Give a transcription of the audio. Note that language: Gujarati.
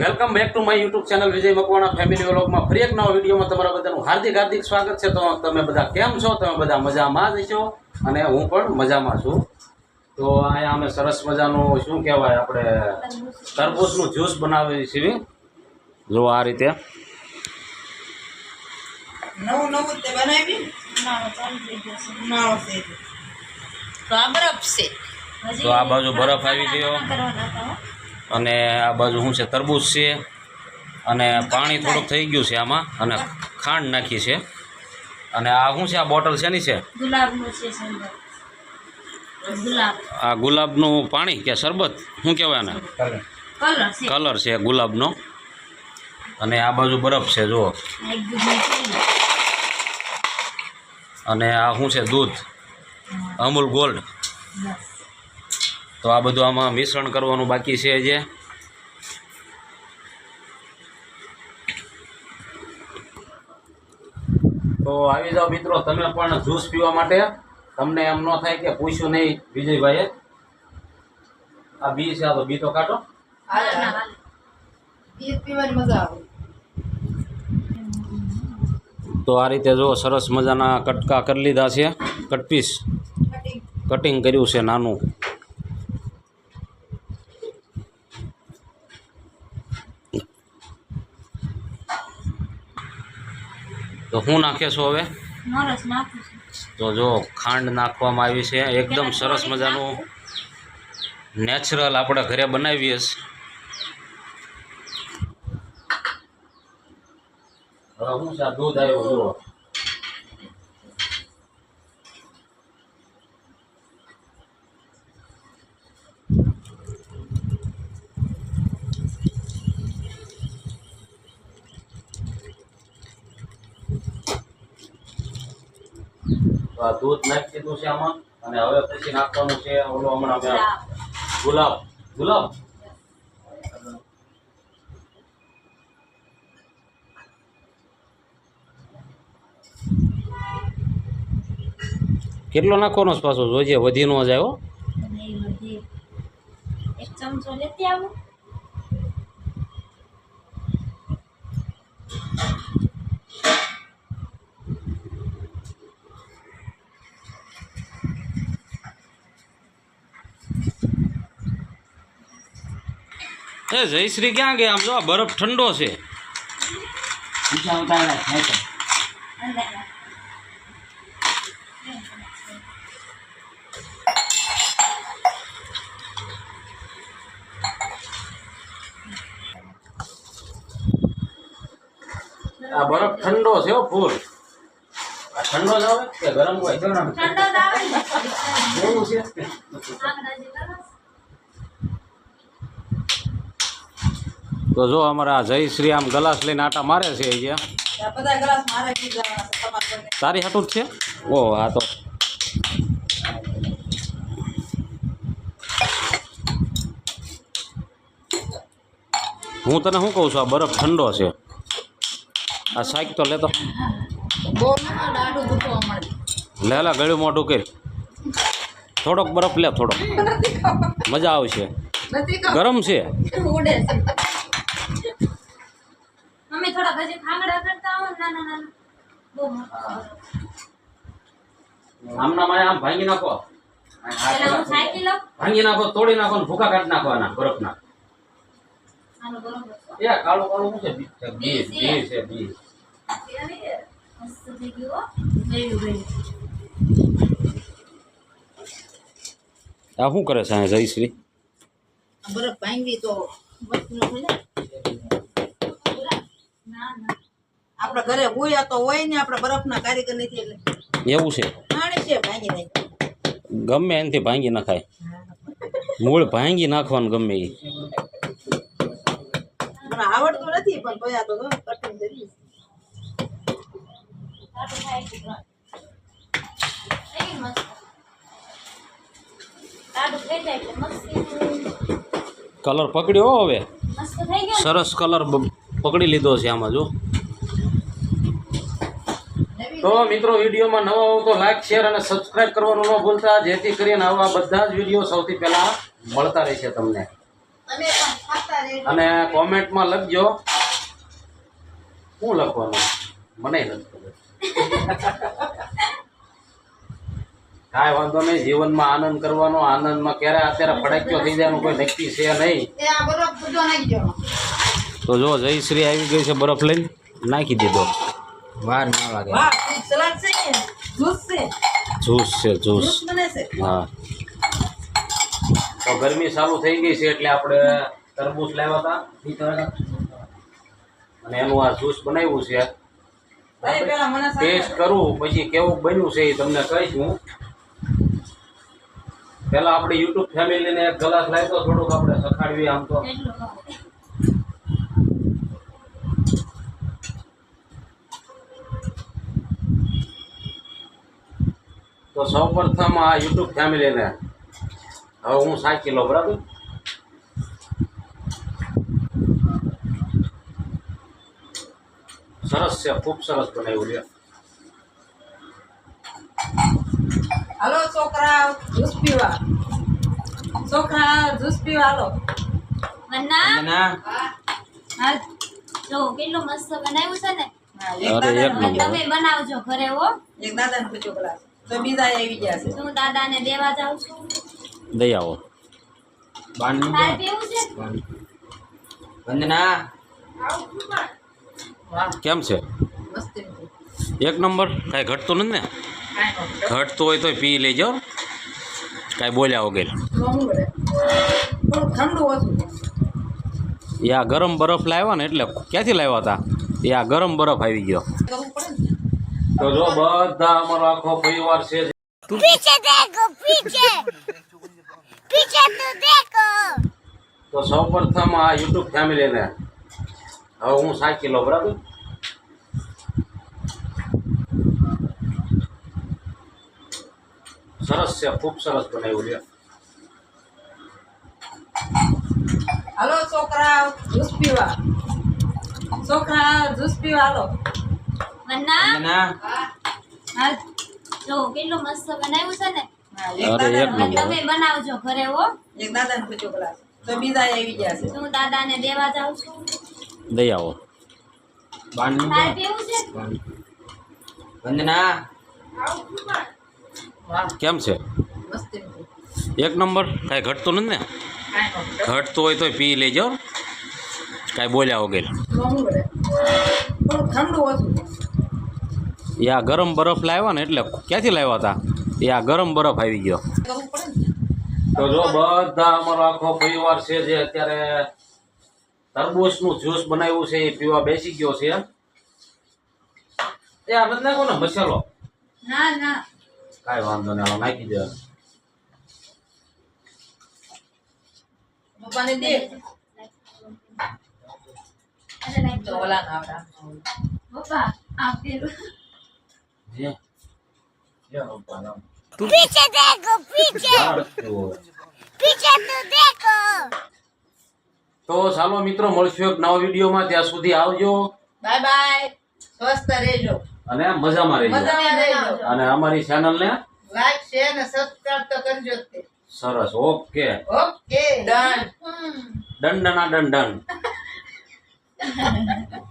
Welcome back to my YouTube channel Vijay Makwana family વ્લોગમાં. ફરી એક નવા વિડીયોમાં તમારા બધાનું હાર્દિક હાર્દિક સ્વાગત છે. તો તમે બધા કેમ છો? તમે બધા મજામાં જ છો? અને હું પણ મજામાં છું. તો અહીંયા અમે સરસ મજાનું શું કહેવાય આપણે તરબૂચનું જ્યુસ બનાવીએ છીએ. જો આ રીતે. નવું નવું તે બનાવી? ઉનાળો છે. એટલે. તો આ બરફ છે. તો આ બાજુ બરફ આવી ગયો. અને આ બાજુ શું છે તરબૂચ છે. અને પાણી થોડુંક થઈ ગયું છે આમાં અને ખાંડ નાખી છે. અને આ શું છે આ બોટલ શેની છે? ગુલાબનું છે આ ગુલાબનું પાણી કે શરબત? શું કહેવાય આને? કલર. છે. ગુલાબનો. અને આ બાજુ બરફ છે જુઓ. અને આ શું છે દૂધ? અમૂલ ગોલ્ડ. તો આ બધું આમાં મિશ્રણ કરવાનું બાકી છે જે. તો આવી જાઓ મિત્રો તમે પણ જ્યુસ પીવા માટે. તમને એમ ન થાય કે પૂછ્યું નહીં વિજયભાઈએ. આ બી છે આ તો બી તો કાઢો. તો આ રીતે જો સરસ મજાના કટકા કરી લીધા છે. કટપીસ. કટિંગ કર્યું છે નાનું. તો હું નાખે છો હવે? નરસ નાખું છું. તો જો ખાંડ નાખવામાં આવી છે. એકદમ સરસ મજાનું નેચરલ આપણે ઘરે બનાવીએ છીએ હું છે દૂધ આવ્યું દૂધ નાખી દીધું છે આમાં. અને હવે પછી નાખવાનું છે ઓલો હમણાં ગુલાબ. ગુલાબ. કેટલો નાખવાનો છે પાછો? જોજે વધી નો જાય હો એક ચમચો લેતી આવું. એ જયશ્રી ક્યાં ગયા? આમ જો આ બરફ ઠંડો છે. અંદર આ બરફ ઠંડો છે હો ફૂલ. આ ઠંડો જ આવે કે ગરમ હોય? ઠંડો તો આવે ને. એવું છે આંગળા જે કરો તો જો અમારા આ જયશ્રી આમ ગ્લાસ લઈને આટા મારે છે અહીંયા. તારી હાટું જ છે? ઓ હા તો. હું તને શું કહું છું આ બરફ ઠંડો છે. આ સાઈક તો લેતો. લે લે ગળ્યું મોઢું કરી. થોડોક બરફ લે થોડોક. મજા આવશે. ગરમ છે. મમ્મી થોડા હજી ખાંગડા કરતા આવો ને નાના નાના. બહુ આમના મારે આમ ભાંગી નાખો. હું ભાંગી નાખો તોડી નાખો ને ભૂખા કાઢી નાખો આના બરફના. ના એ કાળું કાળું શું છે? બી બી છે. બી. મસ્ત થઈ ગયું હો. આ શું કરે છે જયશ્રી? આ બરફ ભાંગી તો વસ્તુ ન. ના ના. આપણા ઘરે હોય તો હોય ને આપણે બરફના કારીગર નથી એટલે. એવું છે? પાણી છે ભાંગી નહીં ગમે એનાથી ભાંગી નખાય. મૂળ ભાંગી નાખવાનું ગમે એ આવડતું નથી પણ તો કરી કલર પકડ્યો હો હવે? મસ્ત થઈ ગયું સરસ કલર પકડી લીધો છે આમાં જો. તો મિત્રો વિડીયોમાં નવા આવો તો લાઈક શેર અને સબસ્ક્રાઈબ કરવાનું ન ભૂલતા. જેથી કરીને આવા બધા જ વીડિયો સૌથી પહેલા મળતા રહેશે તમને. અને કોમેન્ટમાં લખજો. શું લખવાનું? મને કાંઈ વાંધો નહીં. જીવનમાં આનંદ કરવાનો આનંદમાં ક્યારે અત્યારે ફડાક્યો થઈ જવાનું કોઈ નક્કી છે નહીં. તો જો જયશ્રી આવી ગઈ છે બરફ લઈને નાખી દીધો. વાર ના લાગે. જ્યુસ છે જ્યુસ હા. તો ગરમી ચાલુ થઈ ગઈ છે એટલે આપણે તરબૂચ લાવ્યા હતા અને એનું આ જ્યુસ બનાવ્યું છે. ટેસ્ટ કરું પછી કેવું બન્યું છે એ તમને કહીશ હું. પેલા આપણે યુટ્યુબ ફેમિલીને એક ગ્લાસ લાવ્યો થોડુંક આપણે સખાડવી આમ તો. તો સૌ પ્રથમ આ યુટ્યુબ ફેમિલીને હવે હું સાચી લો બરાબર? સરસ છે ખૂબ સરસ બનાવ્યું છે. હાલો છોકરા જ્યુસ પીવા. છોકરા જ્યુસ પીવા હાલો. મન્ના હા. જો કેટલું મસ્ત બનાવ્યું છે ને? તમે બનાવજો ઘરે હો. એક દાદા ને પૂછો ગ્લાસ તો બીજા આવી ગયા છે. હું દાદાને દેવા જાઉં છું. દઈ આવો. તારે પીવું છે? વંદના. વાહ કેમ છે? મસ્તી એક નંબર? કાંઈ ઘટતું નથી ને? ઘટતું. હોય તોય પી લેજો. કાંઈ બોલ્યા વગર. થોડું ઠંડુ ઓછું એ આ ગરમ બરફ લાવ્યા ને એટલે ક્યાંથી લાવ્યા હતા? એ આ ગરમ બરફ આવી ગયો. કરવું પડે ને. તો જો બધા અમારો આખો પરિવાર છે પીછે દેખો પીછે પીછે તો દેખો તો સૌ પ્રથમ આ યુટ્યુબ ફેમિલીને હવે હું સાચી લઉં બરાબર સરસ છે ખૂબ સરસ બનાવ્યું છે હાલો છોકરા જૂસ પીવા છોકરા જૂસ પીવા હાલો વંદના હા જો કેટલું મસ્ત બનાવ્યું છે ને અરે એક અને નંબર તમે બનાવજો ઘરે હો એક દાદા ને પૂછો ગ્લાસ તો બીજા આવી ગયા છે હું દાદાને દેવા જાઉં છું દઈ આવો બાંધનું તારે પીવું છે વંદના વાહ કેમ છે મસ્તી એક નંબર કાંઈ ઘટતું નથી ને કાંઈ નો ઘટતું હોય તોય પી લેજો કાંઈ બોલ્યા વગર થોડું પડે થોડું ઠંડુ ઓછું એ આ ગરમ બરફ લાવ્યા ને એટલે ક્યાંથી લાવ્યા હતા? એ આ ગરમ બરફ આવી ગયો. તો જો બધા અમારો આખો પરિવાર છે જે અત્યારે તરબૂચનું જ્યુસ બનાવ્યું છે એ પીવા બેસી ગયો છે. એ આ નથી નાખો ને મસાલો? ના ના. કાંઈ વાંધો નહીં નાખી દે પપ્પાને દે. અરે નાખ તો ઓલા ના પપ્પા આ પેલું. पीछे देखो पीछे पीछे तो देखो તો ચાલો મિત્રો મળશું એક નવા વિડીયોમાં ત્યાં સુધી આવજો બાય બાય સ્વસ્થ રહેજો અને મજામાં રહેજો મજામાં રહેજો અને અમારી ચેનલને લાઈક શેર ને સબસ્ક્રાઇબ તો કરજો જ તે સરસ okay okay done hmm done ડના done done